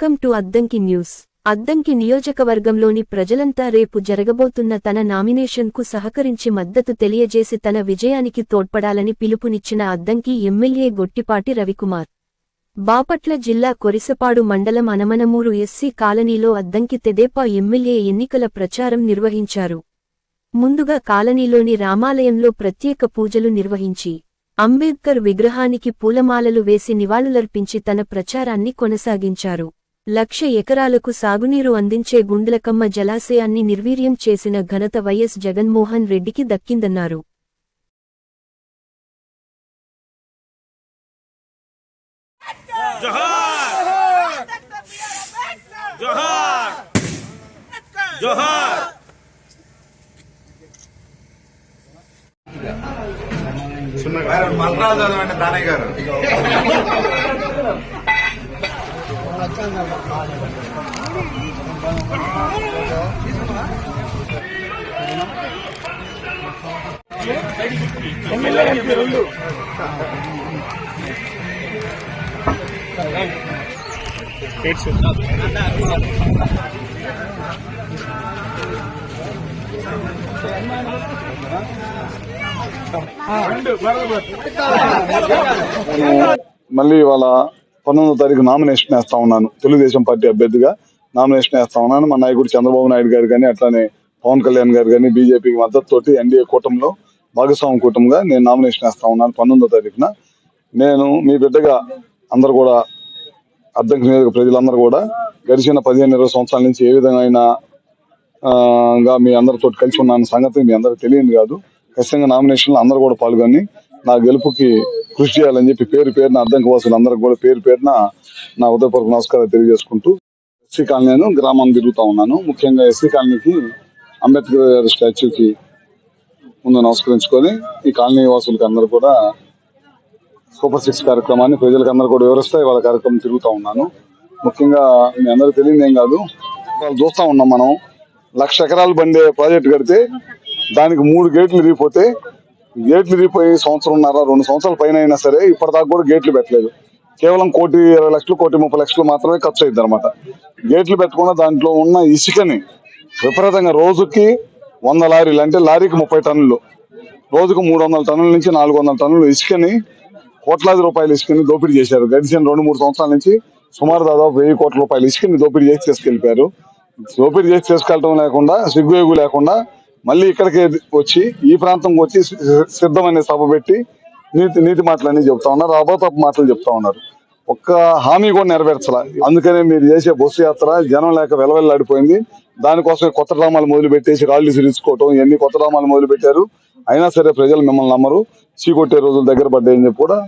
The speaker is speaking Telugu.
Welcome to Addanki news. Addanki నియోజకవర్గంలోని ప్రజలంతా రేపు జరగబోతున్న తన నామినేషన్కు సహకరించి మద్దతు తెలియజేసి తన విజయానికి తోడ్పడాలని పిలుపునిచ్చిన అద్దంకి ఎమ్మెల్యే గొట్టిపాటి రవికుమార్. బాపట్ల జిల్లా కొరిసపాడు మండలం అనమనమూరు ఎస్సీ కాలనీలో అద్దంకి తెదేపా ఎమ్మెల్యే ఎన్నికల ప్రచారం నిర్వహించారు. ముందుగా కాలనీలోని రామాలయంలో ప్రత్యేక పూజలు నిర్వహించి అంబేద్కర్ విగ్రహానికి పూలమాలలు వేసి నివాళులర్పించి తన ప్రచారాన్ని కొనసాగించారు. లక్ష ఎకరాలకు సాగునీరు అందించే గుండ్లకమ్మ జలాశయాన్ని నిర్వీర్యం చేసిన ఘనత వైఎస్ జగన్మోహన్ రెడ్డికి దక్కిందన్నారు. జోహార్ జోహార్ జోహార్ గారు. మంత్రాలు చదవండి దానయ్య మళ్ళీ ఇవాళ పంతొమ్మిదో తారీఖు నామినేషన్ వేస్తా ఉన్నాను. తెలుగుదేశం పార్టీ అభ్యర్థిగా నామినేషన్ వేస్తా ఉన్నాను. మా నాయకుడు చంద్రబాబు నాయుడు గారు కానీ అట్లానే పవన్ కళ్యాణ్ గారు కానీ బీజేపీకి మద్దతుతోటి ఎన్డీఏ కూటమిలో భాగస్వామి కూటమిగా నేను నామినేషన్ వేస్తా ఉన్నాను పంతొమ్మిదో తారీఖున. నేను మీ బిడ్డగా అందరు కూడా అర్థం నియోజక ప్రజలందరూ కూడా గడిచిన పదిహేను ఇరవై సంవత్సరాల నుంచి ఏ విధంగా గా మీ అందరితో కలిసి ఉన్న సంగతి మీ అందరికి తెలియదు కాదు. ఖచ్చితంగా నామినేషన్లో అందరూ కూడా పాల్గొని నా గెలుపుకి కృషి చేయాలని చెప్పి పేరు పేరున అర్థం వాసులు అందరికి కూడా పేరు పేరున నా ఉదయపూర్వక నమస్కారాలు తెలియజేసుకుంటూ ఎస్సీ కాలనీను గ్రామాన్ని తిరుగుతూ ఉన్నాను. ముఖ్యంగా ఎస్సీ కాలనీకి అంబేద్కర్ గారి స్టాచ్యూకి ముందు నమస్కరించుకొని ఈ కాలనీ వాసులకి అందరూ కూడా సూపర్ సిక్స్ కార్యక్రమాన్ని ప్రజలకు అందరూ కూడా వివరిస్తాయి. వాళ్ళ కార్యక్రమం తిరుగుతూ ఉన్నాను. ముఖ్యంగా మీ అందరూ తెలియదు ఏం కాదు వాళ్ళు చూస్తూ ఉన్నాం మనం. లక్ష ఎకరాలు బండే ప్రాజెక్ట్ కడితే దానికి మూడు గేట్లు తిరిగిపోతే గేట్లు ఇరిగిపోయి సంవత్సరంన్నర రెండు సంవత్సరాల పైన అయినా సరే ఇప్పటిదాకా కూడా గేట్లు పెట్టలేదు. కేవలం కోటి ఇరవై లక్షలు కోటి ముప్పై లక్షలు మాత్రమే ఖర్చు అయింది అనమాట గేట్లు పెట్టకుండా దాంట్లో ఉన్న ఇసుకని విపరీతంగా రోజుకి వంద లారీలు అంటే లారీకి ముప్పై టన్నులు రోజుకు మూడు వందల టన్నుల నుంచి నాలుగు వందల టన్నులు ఇసుకని కోట్లాది రూపాయలు ఇసుకని దోపిడీ చేశారు. గడిచిన రెండు మూడు సంవత్సరాల నుంచి సుమారు దాదాపు వెయ్యి కోట్ల రూపాయలు ఇసుకని దోపిడీ చేసి తీసుకెళ్ళిపోయారు దోపిడీ చేసి తీసుకెళ్ళటం లేకుండా సిగ్గు లేకుండా మళ్ళీ ఇక్కడికి వచ్చి ఈ ప్రాంతంకి వచ్చి సి- సిద్ధమనే సభ పెట్టి నీతి నీతి మాటలన్నీ చెప్తా ఉన్నారు. అబోతపు మాటలు చెప్తా ఉన్నారు. ఒక్క హామీ కూడా నెరవేర్చాల. అందుకనే మీరు చేసే బస్సు యాత్ర జనం లేక వెలవెల్లాడిపోయింది. దానికోసం కొత్త డ్రామాలు మొదలుపెట్టేసి రాళ్ళు సిరించుకోవటం ఇవన్నీ కొత్త డ్రామాలు మొదలుపెట్టారు అయినా సరే ప్రజలు మిమ్మల్ని నమ్మరు. చీకొట్టే రోజులు దగ్గర పడ్డాయని చెప్పి కూడా